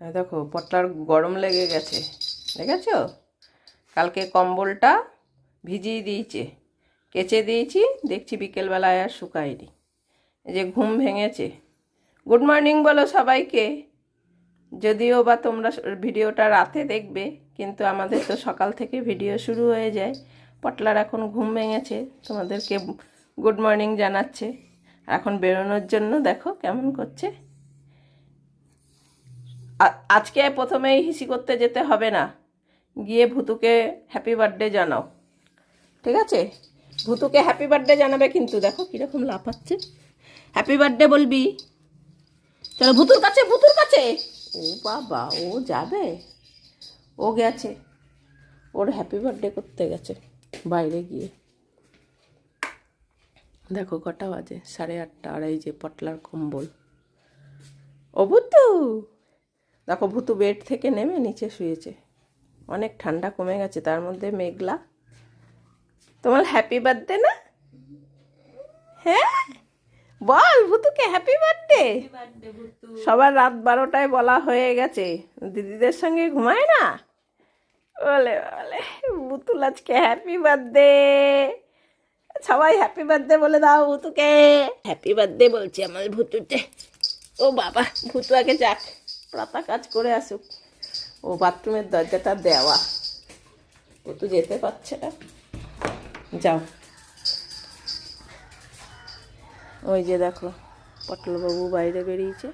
হ্যাঁ দেখো, পটলার গরম লেগে গেছে, দেখেছ? কালকে কম্বলটা ভিজিয়ে দিয়েছে, কেচে দিয়েছি, দেখছি বিকেলবেলায় আর শুকায়নি। যে ঘুম ভেঙেছে। গুড মর্নিং বলো সবাইকে। যদিও বা তোমরা ভিডিওটা রাতে দেখবে, কিন্তু আমাদের তো সকাল থেকে ভিডিও শুরু হয়ে যায়। পটলার এখন ঘুম ভেঙেছে, তোমাদেরকে গুড মর্নিং জানাচ্ছে। এখন বেরোনোর জন্য দেখো কেমন করছে। আজকে প্রথমেই হিসি করতে যেতে হবে না। গিয়ে ভুতুকে হ্যাপি বার্থডে জানাও। ঠিক আছে? ভুতুকে হ্যাপি বার্থডে জানাবে কিন্তু দেখো কীরকম লাফাচ্ছে। হ্যাপি বার্থডে বলবি। চলো ভুতুর কাছে ভুতুর কাছে। ও বাবা, ও যাবে? ও গেছে। ওর হ্যাপি বার্থডে করতে গেছে বাইরে গিয়ে। দেখো কটা বাজে, সাড়ে আটটা আর এই যে পটলার কম্বল। ও দেখো ভুতু বেড থেকে নেমে নিচে শুয়েছে। অনেক ঠান্ডা কমে গেছে তার মধ্যে মেঘলা। তোমার হ্যাপি বার্থডে না? হ্যাঁ? বল ভুতুকে হ্যাপি বার্থডে সবার রাত বারোটায় বলা হয়ে গেছে। দিদিদের সঙ্গে ঘুমায় না? বলে বলে বুতুল আজকে হ্যাপি বার্থডে সবাই হ্যাপি বার্থডে বলে দাও ভুতুকে। হ্যাপি বার্থডে বলছি আমার ভুতুতে ও বাবা ভুতু আগে যাক। প্রাতা কাজ করে আসুক। ও বাথরুমের দরজাটা দেওয়া। ও তো যেতে পারছে না। যাও। ওই যে দেখো, পটলবাবু বাইরে বেরিয়েছে।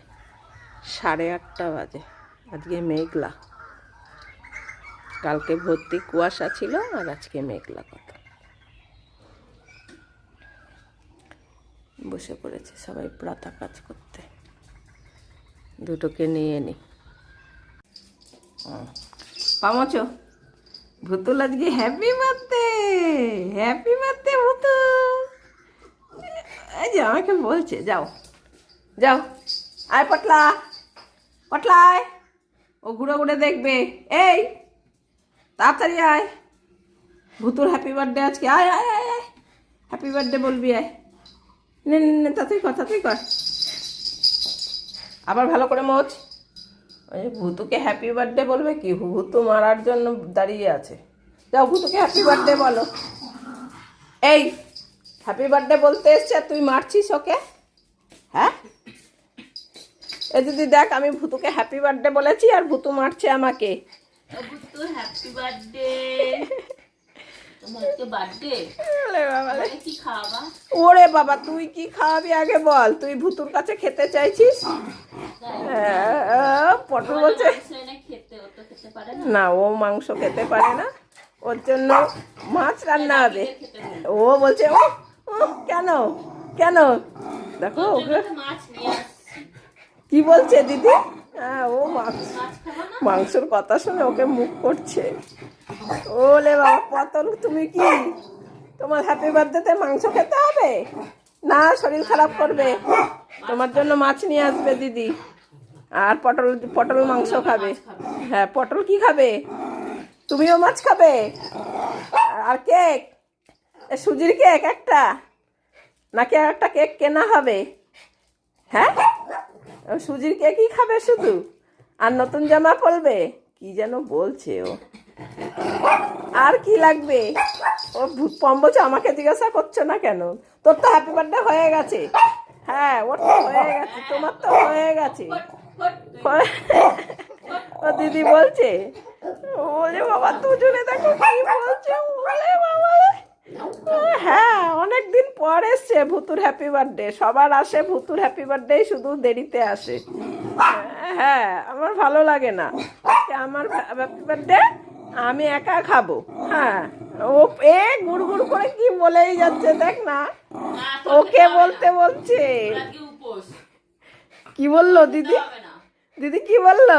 সাড়ে আটটা বাজে। আজকে মেঘলা। কালকে ভর্তি কুয়াশা ছিল আর আজকে মেঘলা কথা। বসে পড়েছে সবাই প্রাতা কাজ করতে। দুটোকে নিয়ে নি। পামচ ভুতুল আজকে happy birthday happy birthday Bhutu এই যে আমাকে বলছে যাও যাও আয় পটলা পটলা আয় ও ঘুরে ঘুরে দেখবে। এই তাড়াতাড়ি আয়। ভুতুর হ্যাপি বার্থডে আজকে আয় আয় আয় আয়। হ্যাপি বার্থডে বলবি আয়। নে, নে তাড়াতাড়ি কর তাড়াতাড়ি কর। আবার ভালো করে মোচ ওই ভুতুকে হ্যাপি বার্থডে বলবে কি? ভুতু মারার জন্য দাঁড়িয়ে আছে। যাও ভুতুকে হ্যাপি বার্থডে বলো। এই হ্যাপি বার্থডে বলতে এসছে আর তুই মারছিস ওকে? হ্যাঁ? এ যদি দেখ আমি ভুতুকে হ্যাপি বার্থডে বলেছি আর ভুতু মারছে আমাকে। তো হ্যাপি বার্থডে ওরে বাবা তুই কি খাওয়াবি আগে বল? তুই ভুতুর কাছে খেতে চাইছিস? আহ, পটল বলছে না। ও মাংস খেতে পারে না। ওর জন্য মাছ রান্না হবে। ও বলছে ও কেন? কেন? দেখো কি বলছে দিদি? হ্যাঁ ও মাংস মাংসর কথা শুনে ওকে মুখ করছে। ওলে বাবা, পতন, তুমি কি? তোমার হ্যাপি বার্থডেতে মাংস খেতে হবে? না, শরীর খারাপ করবে। তোমার জন্য মাছ নিয়ে আসবে দিদি। আর পটল পটল মাংস খাবে। হ্যাঁ পটল কি খাবে? তুমিও মাছ খাবে? আর কেক? সুজির কেক একটা? নাকি আর একটা কেক কেনা হবে? হ্যাঁ? সুজির কেকই খাবে শুধু? আর নতুন জামা পরবে? কি যেন বলছে ও। আর কি লাগবে? ও ভূত পম বলছে, আমাকে জিজ্ঞাসা করছ না কেন? তোর তো হ্যাপি বার্থডে হয়ে গেছে। হ্যাঁ ওর তো হয়ে গেছে, তোমার তো হয়ে গেছে। ও দিদি বলছে বলে বাবা, দুজনে দেখো কি বলছে বলে বাবা হ্যাঁ অনেক দিন পর এসছে ভুতুর হ্যাপি বার্থডে সবার আসে ভুতুর হ্যাপি বার্থডে শুধু দেরিতে আসে। হ্যাঁ আমার ভালো লাগে না। আমার হ্যাপি বার্থডে আমি একা খাব। হ্যাঁ ও এ গুড় গুড় করে কি বলেই যাচ্ছে দেখ না। ওকে বলতে বলছে। কি বলল দিদি? দিদি কি বলল?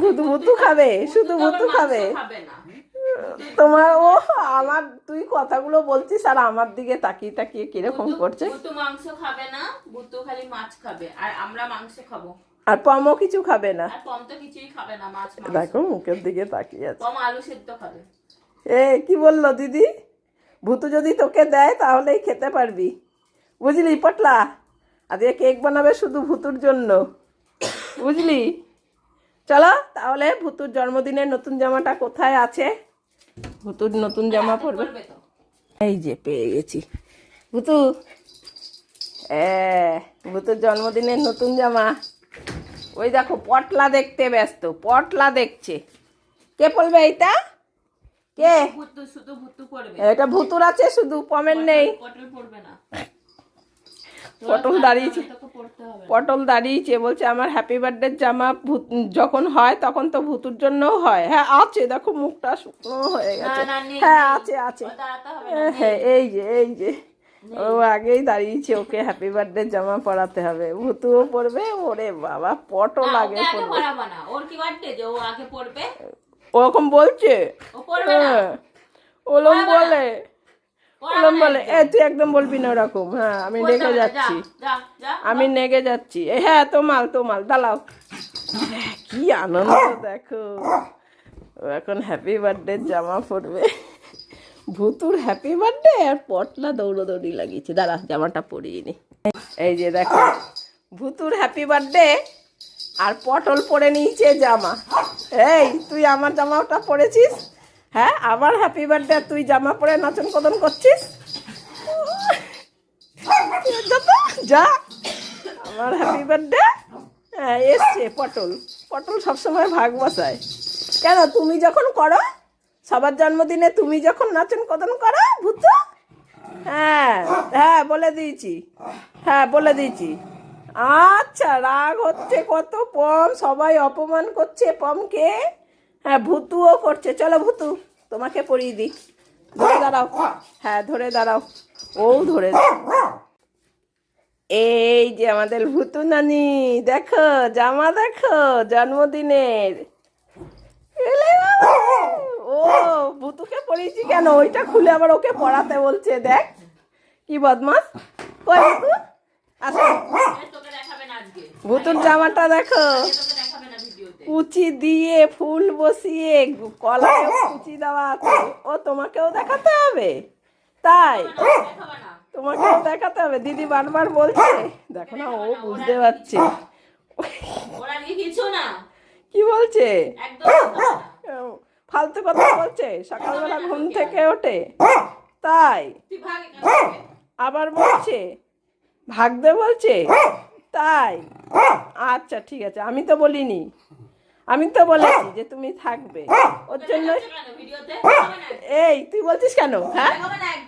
ভুতু ভুতু খাবে শুধু ভুতু খাবে। খাবে না। তোমার ও আমার তুই কথাগুলো বলছিস আর আমার দিকে তাকিয়ে তাকিয়ে কীরকম করছে? বুতু মাংস খাবে না বুতু খালি মাছ খাবে আর আমরা মাংস খাব। আর পমও কিছু খাবে না? পম তো কিছুই খাবে না মাছ দেখো মুখের দিকে তাকিয়ে আছে। পম আলু সেদ্ধ খাবে। এ কি বলল দিদি? ভুতু যদি তোকে দেয় তাহলেই খেতে পারবি। বুঝলি পটলা? আজকে কেক বানাবে শুধু ভুতুর জন্য। বুঝলি? চলো তাহলে ভুতুর জন্মদিনের নতুন জামাটা কোথায় আছে? ভুতুর নতুন জামা পরবে? এই যে পেয়ে গেছি। ভুতু ভুতুর জন্মদিনের নতুন জামা। ওই দেখো পটলা দেখতে ব্যস্ত পটলা দেখছে। কে পড়বে এইটা? কে? ভুতু শুধু ভুতু পড়বে এটা ভুতুর আছে শুধু পমের নেই। পটল পড়বে না। পটল দাঁড়িয়েছে। পটল দাঁড়িয়েছে বলছে আমার হ্যাপি বার্থডে জামা ভূত- যখন হয় তখন তো ভুতুর জন্যও হয়। হ্যাঁ আছে দেখো মুখটা শুকনো হয়ে গেছে। হ্যাঁ আছে আছে। এ, হ্যাঁ এই যে এই যে। ও আগেই দাঁড়িয়েছে ওকে হ্যাপি বার্থডে জামা পরাতে হবে। ভুতুও পরবে ওরে বাবা পটল আগে পরবে। ওর কি বার্থডে যে ও আগে পড়বে ওরকম বলছে? হ্যাঁ। ওলম বলে। বলে এ তুই একদম বলবি না ওরকম হ্যাঁ আমি পড়তে রেখে হবে না, যা, যাচ্ছি আমি নেগে যাচ্ছি। এ, হ্যাঁ তোমাল তোমাল দাঁড়াও। কি আনন্দ দেখো। এখন হ্যাপি বার্থডে জামা পরবে। ভুতুর হ্যাপি বার্থডে আর পটলা দৌড়োদৌড়ি লাগিয়েছে। দাঁড়া জামাটা পরিয়ে নি। এই যে দেখো ভুতুর হ্যাপি বার্থডে আর পটল পরে নিয়েছে জামা। এই তুই আমার জামাটা পরেছিস? হ্যাঁ আমার হ্যাপি বার্থডে তুই জামা পরে নাচন কদন করছিস? যা, আমার হ্যাপি বার্থডে হ্যাঁ এসছে পটল। পটল সবসময় ভাগ বসায়। কেন, তুমি যখন করো, সবার জন্মদিনে তুমি যখন নাচন কদন করো, ভূত? হ্যাঁ হ্যাঁ বলে দিয়েছি। হ্যাঁ বলে দিয়েছি। আচ্ছা রাগ হচ্ছে কত? পম, সবাই অপমান করছে পমকে। হ্যাঁ ভুতুও করছে চলো ভুতু তোমাকে পরিয়ে দিই। ধরে দাঁড়াও। হ্যাঁ ধরে দাঁড়াও। ও ধরে এই যে আমাদের ভুতু নানি দেখো জামা দেখো জন্মদিনের। ও ভুতুকে পরিয়েছি কেন? ওইটা খুলে আবার ওকে পড়াতে বলছে দেখ। কি বদমাস? ভুতু? আসো। আজকে। ভুতুর জামাটা দেখো এ তোকে দেখাবে না ভিডিওতে কুচি দিয়ে ফুল বসিয়ে কলায় কুচি দেওয়া আছে। ও তোমাকেও দেখাতে হবে? তাই? তোমাকেও দেখাতে হবে। দিদি বারবার বলছে। দেখো না ও বুঝতে পারছে। কি বলছে? ফালতু কথা বলছে? সকালবেলা ঘুম থেকে ওঠে? তাই। আবার বলছে? ভাগতে বলছে? তাই? আচ্ছা ঠিক আছে। আমি তো বলিনি। আমি তো বলেছি যে তুমি থাকবে। ওর জন্য না। এই তুই বলছিস কেন? হ্যাঁ?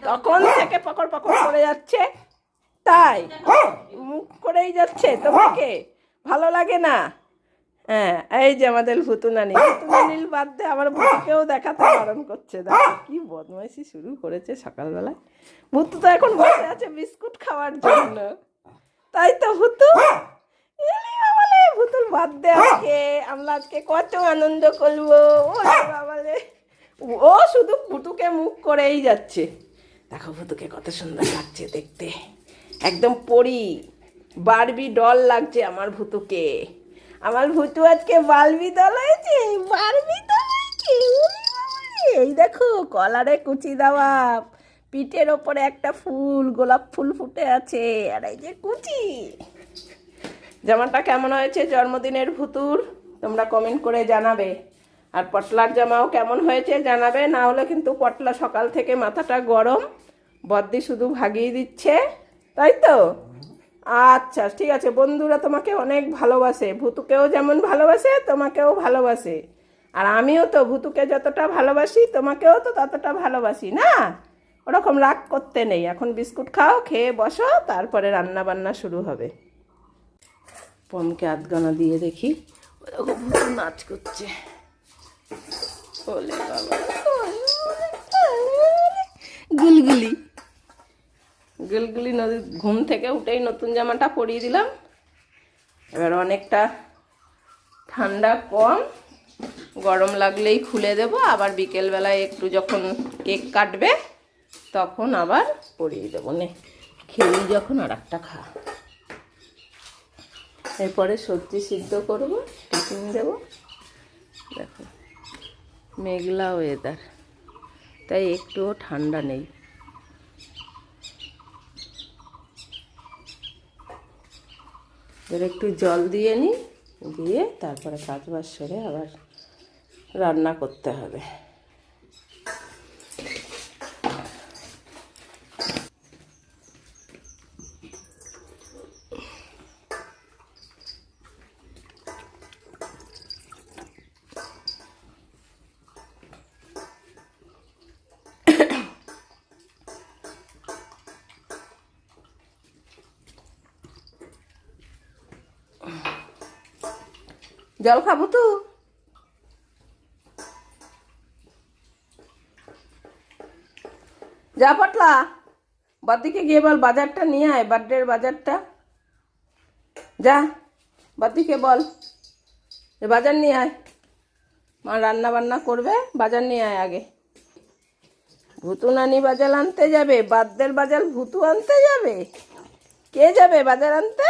তখন থেকে পকড় পকড় করে যাচ্ছে। তাই মুখ করেই যাচ্ছে তোমাকে। ভালো লাগে না? হ্যাঁ এই যে আমাদের ভুতুনানি। ভুতুনানির বাদ দিয়ে আমার ভুতুকেও দেখাতে বারণ করছে। দেখো কি বদমাইশি শুরু করেছে সকালবেলায়। ভুতু তো এখন বসে আছে বিস্কুট খাওয়ার জন্য। তাই তো ভুতু? ভুতুর বাদ দে আজকে আমরা আজকে কত আনন্দ করব। ওরে বাবালে ও শুধু ভুতুকে মুখ করেই যাচ্ছে। দেখো ভুতুকে কত সুন্দর লাগছে দেখতে। একদম পরি। বারবি ডল লাগছে আমার ভুতুকে আমার ভুতু আজকে বালবি দল হয়েছে। বারবি দল হয়েছে। এই দেখো কলারে কুচি দেওয়া। পিঠের ওপরে একটা ফুল গোলাপ ফুল ফুটে আছে। আর এই যে কুচি। জামাটা কেমন হয়েছে? জন্মদিনের ভুতুর তোমরা কমেন্ট করে জানাবে। আর পটলার জামাও কেমন হয়েছে জানাবে। না হলে কিন্তু পটলা সকাল থেকে মাথাটা গরম, বদ্দি শুধু ভাগিয়ে দিচ্ছে। তাই তো? আচ্ছা ঠিক আছে। বন্ধুরা তোমাকে অনেক ভালোবাসে। ভুতুকেও যেমন ভালোবাসে, তোমাকেও ভালোবাসে। আর আমিও তো ভুতুকে যতটা ভালোবাসি, তোমাকেও তো ততটা ভালোবাসি, না? ওরকম রাগ করতে নেই। এখন বিস্কুট খাও, খেয়ে বসো, তারপরে রান্না বান্না শুরু হবে। পমকে আধগানা দিয়ে দেখি। নাচ করছে। গুলগুলি। গুলগুলি নদী ঘুম থেকে উঠেই নতুন জামাটা পরিয়ে দিলাম। এবার অনেকটা ঠান্ডা কম। গরম লাগলেই খুলে দেব। আবার বিকেলবেলায় একটু যখন কেক কাটবে, তখন আবার পরিয়ে দেবো। নে খেলি যখন আর একটা খা। এরপরে সবজি সিদ্ধ করব, টিফিন দেব। দেখো, মেঘলা ওয়েদার তাই একটুও ঠান্ডা নেই। এবার একটু জল দিয়ে নিই, দিয়ে তারপরে কাজ বাজ সেরে আবার রান্না করতে হবে। জল খাব তো। যা পটলা বাদিকে গিয়ে বল বাজারটা নিয়ে আয়, বার্থডের বাজারটা। যা বাদিকে বল বাজার নিয়ে আয়। মা রান্না বান্না করবে, বাজার নিয়ে আয় আগে। ভুতু নানি বাজার আনতে যাবে বাদ্যের বাজার ভুতু আনতে যাবে। কে যাবে বাজার আনতে?